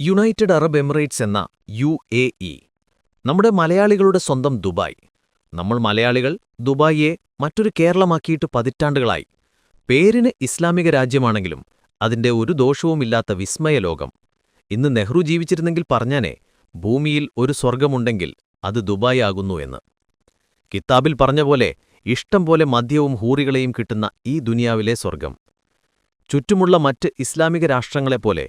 United Arab Emirates എന്ന U A E. നമ്മുടെ മലയാളികളുടെ സ്വന്തം ദുബായ്. നമ്മൾ മലയാളികൾ ദുബായിയെ മറ്റൊരു കേരളമാക്കിയിട്ട് പതിറ്റാണ്ടുകളായി. പേരിന് ഇസ്ലാമിക രാജ്യമാണെങ്കിലും അതിന്റെ ഒരു ദോഷവുമില്ലാത്ത വിസ്മയ ലോകം. ഇന്ന് നെഹ്റു ജീവിച്ചിരുന്നെങ്കിൽ പറഞ്ഞാനേ ഭൂമിയിൽ ഒരു സ്വർഗമുണ്ടെങ്കിൽ അത് ദുബായ് ആകുന്നു എന്ന്. കിതാബിൽ പറഞ്ഞ പോലെ ഇഷ്ടം പോലെ മദ്യവും ഹൂറികളെയും കിട്ടുന്ന ഈ ദുനിയാവിലെ സ്വർഗം ചുറ്റുമുള്ള മറ്റ് ഇസ്ലാമിക രാഷ്ട്രങ്ങളെപ്പോലെ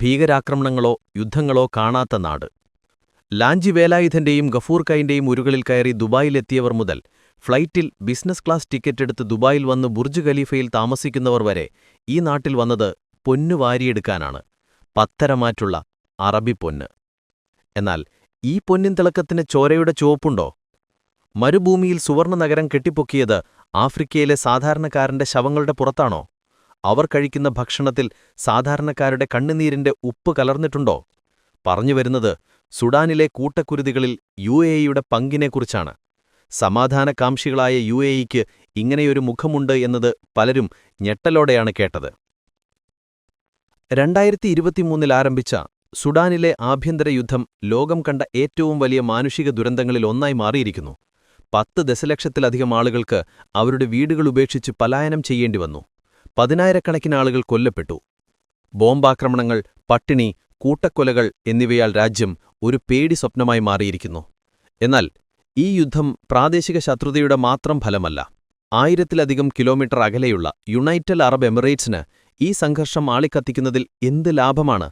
ഭീകരാക്രമണങ്ങളോ യുദ്ധങ്ങളോ കാണാത്ത നാട്. ലാഞ്ചി വേലായുധന്റെയും ഗഫൂർ കൈന്റെയും ഉരുകളിൽ കയറി ദുബായിലെത്തിയവർ മുതൽ ഫ്ലൈറ്റിൽ ബിസിനസ് ക്ലാസ് ടിക്കറ്റ് എടുത്ത് ദുബായിൽ വന്ന് ബുർജ് ഖലീഫയിൽ താമസിക്കുന്നവർ വരെ ഈ നാട്ടിൽ വന്നത് പൊന്നു വാരിയെടുക്കാനാണ്. പത്തരമാറ്റുള്ള അറബി പൊന്ന്. എന്നാൽ ഈ പൊന്നിൻ തിളക്കത്തിന് ചോരയുടെ ചുവപ്പുണ്ടോ? മരുഭൂമിയിൽ സുവർണ നഗരം കെട്ടിപ്പൊക്കിയത് ആഫ്രിക്കയിലെ സാധാരണക്കാരന്റെ ശവങ്ങളുടെ പുറത്താണോ? അവർ കഴിക്കുന്ന ഭക്ഷണത്തിൽ സാധാരണക്കാരുടെ കണ്ണുനീരിന്റെ ഉപ്പ് കലർന്നിട്ടുണ്ടോ? പറഞ്ഞു വരുന്നത് സുഡാനിലെ കൂട്ടക്കുരുതികളിൽ യു എ ഇയുടെ പങ്കിനെക്കുറിച്ചാണ്. സമാധാനകാംക്ഷികളായ യു എ ഇക്ക് ഇങ്ങനെയൊരു മുഖമുണ്ട് എന്നത് പലരും ഞെട്ടലോടെയാണ് കേട്ടത്. രണ്ടായിരത്തി ഇരുപത്തിമൂന്നിൽ ആരംഭിച്ച സുഡാനിലെ ആഭ്യന്തര യുദ്ധം ലോകം കണ്ട ഏറ്റവും വലിയ മാനുഷിക ദുരന്തങ്ങളിൽ ഒന്നായി മാറിയിരിക്കുന്നു. പത്ത് ദശലക്ഷത്തിലധികം ആളുകൾക്ക് അവരുടെ വീടുകൾ ഉപേക്ഷിച്ച് പലായനം ചെയ്യേണ്ടി വന്നു പതിനായിരക്കണക്കിന് ആളുകൾ കൊല്ലപ്പെട്ടു. ബോംബാക്രമണങ്ങൾ പട്ടിണി കൂട്ടക്കൊലകൾ എന്നിവയാൽ രാജ്യം ഒരു പേടി സ്വപ്നമായി മാറിയിരിക്കുന്നു. എന്നാൽ ഈ യുദ്ധം പ്രാദേശിക ശത്രുതയുടെ മാത്രം ഫലമല്ല. ആയിരത്തിലധികം കിലോമീറ്റർ അകലെയുള്ള യുണൈറ്റഡ് അറബ് എമിറേറ്റ്സിന് ഈ സംഘർഷം ആളിക്കത്തിക്കുന്നതിൽ എന്ത് ലാഭമാണ്?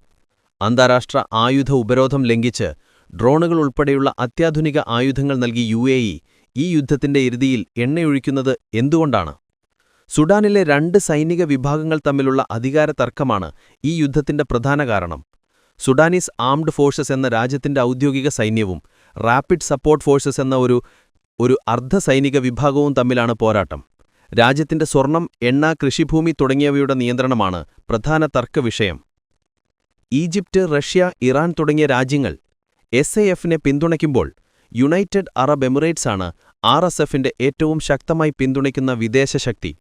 അന്താരാഷ്ട്ര ആയുധ ഉപരോധം ലംഘിച്ച് ഡ്രോണുകൾ ഉൾപ്പെടെയുള്ള അത്യാധുനിക ആയുധങ്ങൾ നൽകി യു ഈ യുദ്ധത്തിന്റെ ഇറുതിയിൽ എണ്ണയൊഴിക്കുന്നത് എന്തുകൊണ്ടാണ്? സുഡാനിലെ രണ്ട് സൈനിക വിഭാഗങ്ങൾ തമ്മിലുള്ള അധികാര തർക്കമാണ് ഈ യുദ്ധത്തിന്റെ പ്രധാന കാരണം. സുഡാനീസ് ആംഡ് ഫോഴ്സസ് എന്ന രാജ്യത്തിന്റെ ഔദ്യോഗിക സൈന്യവും റാപ്പിഡ് സപ്പോർട്ട് ഫോഴ്സസ് എന്ന ഒരു ഒരു അർദ്ധസൈനിക വിഭാഗവും തമ്മിലാണ് പോരാട്ടം. രാജ്യത്തിന്റെ സ്വർണം എണ്ണ കൃഷിഭൂമി തുടങ്ങിയവയുടെ നിയന്ത്രണമാണ് പ്രധാന തർക്കവിഷയം ഈജിപ്റ്റ് റഷ്യ ഇറാൻ തുടങ്ങിയ രാജ്യങ്ങൾ എസ് എ എഫിനെ പിന്തുണയ്ക്കുമ്പോൾ യുണൈറ്റഡ് അറബ് എമിറേറ്റ്സാണ് ആർ ഏറ്റവും ശക്തമായി പിന്തുണയ്ക്കുന്ന വിദേശശക്തി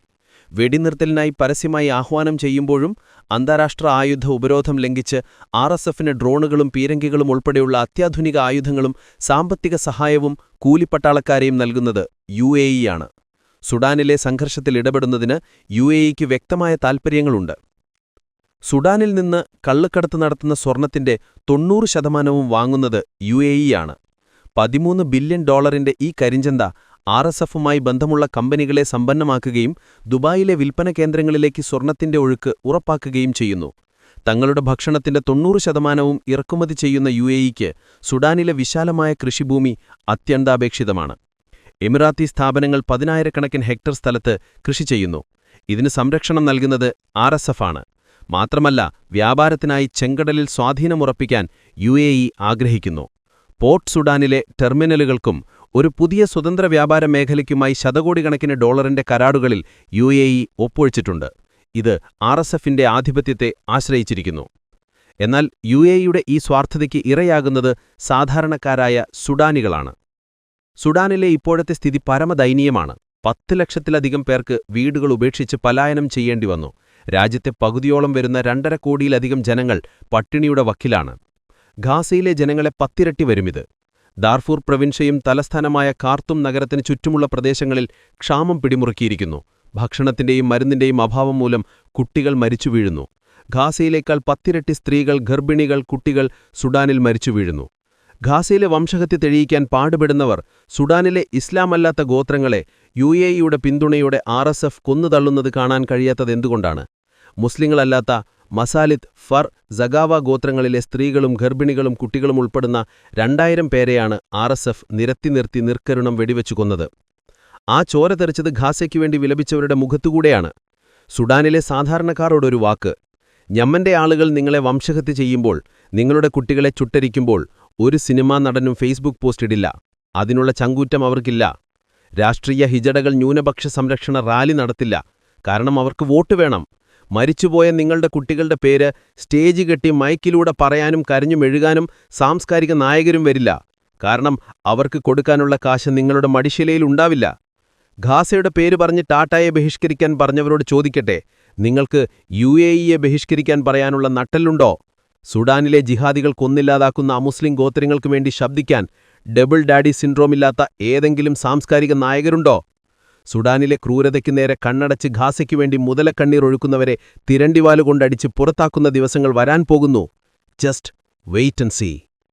വെടിനിർത്തലിനായി പരസ്യമായി ആഹ്വാനം ചെയ്യുമ്പോഴും അന്താരാഷ്ട്ര ആയുധ ഉപരോധം ലംഘിച്ച് ആർ എസ് എഫിന് ഡ്രോണുകളും പീരങ്കികളും ഉൾപ്പെടെയുള്ള അത്യാധുനിക ആയുധങ്ങളും സാമ്പത്തിക സഹായവും കൂലിപ്പട്ടാളക്കാരെയും നൽകുന്നത് യു ആണ്. സുഡാനിലെ സംഘർഷത്തിൽ ഇടപെടുന്നതിന് യു വ്യക്തമായ താൽപ്പര്യങ്ങളുണ്ട്. സുഡാനിൽ നിന്ന് കള്ളുക്കടത്ത് നടത്തുന്ന സ്വർണത്തിന്റെ തൊണ്ണൂറ് ശതമാനവും വാങ്ങുന്നത് യു ആണ്. പതിമൂന്ന് ബില്യൺ ഡോളറിന്റെ ഈ കരിഞ്ചന്ത ആർ എസ് എഫുമായി ബന്ധമുള്ള കമ്പനികളെ സമ്പന്നമാക്കുകയും ദുബായിലെ വിൽപ്പന കേന്ദ്രങ്ങളിലേക്ക് സ്വർണത്തിന്റെ ഒഴുക്ക് ഉറപ്പാക്കുകയും ചെയ്യുന്നു. തങ്ങളുടെ ഭക്ഷണത്തിന്റെ തൊണ്ണൂറ് ശതമാനവും ഇറക്കുമതി ചെയ്യുന്ന യു സുഡാനിലെ വിശാലമായ കൃഷിഭൂമി അത്യന്താപേക്ഷിതമാണ്. എമിറാത്തി സ്ഥാപനങ്ങൾ പതിനായിരക്കണക്കിന് ഹെക്ടർ സ്ഥലത്ത് കൃഷി ചെയ്യുന്നു. ഇതിന് സംരക്ഷണം നൽകുന്നത് ആർ എസ് മാത്രമല്ല വ്യാപാരത്തിനായി ചെങ്കടലിൽ സ്വാധീനമുറപ്പിക്കാൻ യു എ ഇ ആഗ്രഹിക്കുന്നു. പോർട്ട് സുഡാനിലെ ടെർമിനലുകൾക്കും ഒരു പുതിയ സ്വതന്ത്ര വ്യാപാര മേഖലയ്ക്കുമായി ശതകോടിക്കണക്കിന് ഡോളറിന്റെ കരാറുകളിൽ യു എ ഇ ഒപ്പുവച്ചിട്ടുണ്ട്. ഇത് ആർ എസ് എഫിന്റെ ആധിപത്യത്തെ ആശ്രയിച്ചിരിക്കുന്നു. എന്നാൽ യു എ ഇയുടെ ഈ സ്വാർത്ഥതയ്ക്ക് ഇരയാകുന്നത് സാധാരണക്കാരായ സുഡാനികളാണ്. സുഡാനിലെ ഇപ്പോഴത്തെ സ്ഥിതി പരമദയനീയമാണ്. പത്ത് ലക്ഷത്തിലധികം പേർക്ക് വീടുകൾ ഉപേക്ഷിച്ച് പലായനം ചെയ്യേണ്ടി വന്നു. രാജ്യത്തെ പകുതിയോളം വരുന്ന രണ്ടര കോടിയിലധികം ജനങ്ങൾ പട്ടിണിയുടെ വക്കിലാണ്. ഖാസയിലെ ജനങ്ങളെ പത്തിരട്ടി വരുമിത് ദാർഫൂർ പ്രവിൻഷ്യയും തലസ്ഥാനമായ കാർത്തും നഗരത്തിന് ചുറ്റുമുള്ള പ്രദേശങ്ങളിൽ ക്ഷാമം പിടിമുറുക്കിയിരിക്കുന്നു. ഭക്ഷണത്തിന്റെയും മരുന്നിന്റെയും അഭാവം മൂലം കുട്ടികൾ മരിച്ചു വീഴുന്നു. ഖാസയിലേക്കാൾ പത്തിരട്ടി സ്ത്രീകൾ ഗർഭിണികൾ കുട്ടികൾ സുഡാനിൽ മരിച്ചു വീഴുന്നു. ഖാസയിലെ വംശഹത്യ തെളിയിക്കാൻ പാടുപെടുന്നവർ സുഡാനിലെ ഇസ്ലാമല്ലാത്ത ഗോത്രങ്ങളെ യു എ ഇയുടെ പിന്തുണയോടെ ആർ എസ് എഫ് കൊന്നുതള്ളുന്നത് കാണാൻ കഴിയാത്തതെന്തുകൊണ്ടാണ്? മുസ്ലിങ്ങളല്ലാത്ത മസാലിത് ഫർ സഗാവ ഗോത്രങ്ങളിലെ സ്ത്രീകളും ഗർഭിണികളും കുട്ടികളും ഉൾപ്പെടുന്ന രണ്ടായിരം പേരെയാണ് ആർ എസ് എഫ് നിരത്തി നിർത്തി നിർക്കരുണം വെടിവെച്ചു കൊന്നത്. ആ ചോര തെറിച്ചത് ഖാസയ്ക്കു വേണ്ടി വിലപിച്ചവരുടെ മുഖത്തുകൂടെയാണ്. സുഡാനിലെ സാധാരണക്കാരോടൊരു വാക്ക്. ഞമ്മന്റെ ആളുകൾ നിങ്ങളെ വംശഹത്യ ചെയ്യുമ്പോൾ നിങ്ങളുടെ കുട്ടികളെ ചുട്ടരിക്കുമ്പോൾ ഒരു സിനിമാ നടനും ഫേസ്ബുക്ക് പോസ്റ്റ് ഇടില്ല. അതിനുള്ള ചങ്കൂറ്റം അവർക്കില്ല. രാഷ്ട്രീയ ഹിജടകൾ ന്യൂനപക്ഷ സംരക്ഷണ റാലി നടത്തില്ല. കാരണം അവർക്ക് വോട്ട് വേണം. മരിച്ചുപോയ നിങ്ങളുടെ കുട്ടികളുടെ പേര് സ്റ്റേജ് കെട്ടി മൈക്കിലൂടെ പറയാനും കരഞ്ഞുമെഴുകാനും സാംസ്കാരിക നായകരും വരില്ല. കാരണം അവർക്ക് കൊടുക്കാനുള്ള കാശ് നിങ്ങളുടെ മടിശിലയിൽ ഉണ്ടാവില്ല. ഖാസയുടെ പേര് പറഞ്ഞ് ടാറ്റായെ ബഹിഷ്കരിക്കാൻ പറഞ്ഞവരോട് ചോദിക്കട്ടെ നിങ്ങൾക്ക് യു എ ഇയെ ബഹിഷ്കരിക്കാൻ പറയാനുള്ള നട്ടലുണ്ടോ സുഡാനിലെ ജിഹാദികൾ കൊന്നില്ലാതാക്കുന്ന അമുസ്ലിം ഗോത്രങ്ങൾക്കു വേണ്ടി ശബ്ദിക്കാൻ ഡബിൾ ഡാഡി സിൻഡ്രോമില്ലാത്ത ഏതെങ്കിലും സാംസ്കാരിക നായകരുണ്ടോ? സുഡാനിലെ ക്രൂരതയ്ക്ക് നേരെ കണ്ണടച്ച് ഘാസയ്ക്കു വേണ്ടി മുതലക്കണ്ണീർ ഒഴുക്കുന്നവരെ തിരണ്ടിവാലുകൊണ്ടടിച്ച് പുറത്താക്കുന്ന ദിവസങ്ങൾ വരാൻ പോകുന്നു. Just wait see.